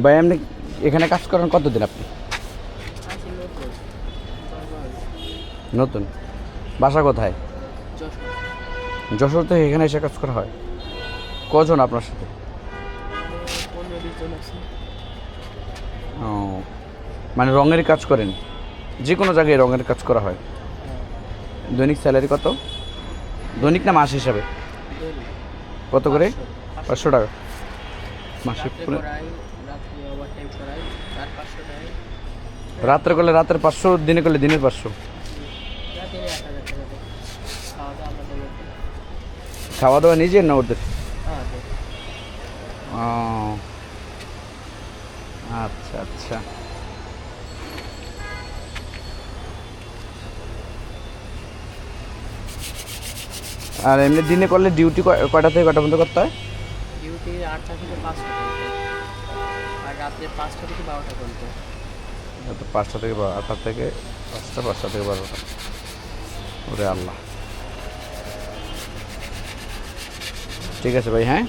ভাই, আপনি এখানে কাজ করেন কতদিন আপনি? নতুন? বাসা কোথায়? যশোর থেকে এখানে এসে কাজ করা হয়। কজন আপনার সাথে? ও মানে রঙের কাজ করেন? যে কোনো জায়গায় রঙের কাজ করা হয়। দৈনিক স্যালারি কত? দৈনিক না মাস হিসাবে? কত করে? পাঁচশো টাকা। মাসে রাত্রে রাত্রে ওভার টাইম করাই চার পাঁচশো টাকায় রাত্রে করলে রাতের পাঁচশো দিনে করলে দিনের পাঁচশো। খাওয়া দাওয়া নিজের না ওদের? হ্যাঁ আচ্ছা আচ্ছা। আর এমনি দিনে করলে ডিউটি কয়টা থেকে কয়টা পর্যন্ত করতে হয়? ডিউটি আটটা থেকে পাঁচটা পর্যন্ত আর রাত্রে পাঁচটা থেকে বারোটা পর্যন্ত। তো পাঁচটা থেকে বারো, আটটা থেকে পাঁচটা পাঁচটা থেকে বারোটা। ওরে আল্লাহ। ঠিক আছে ভাই হ্যাঁ?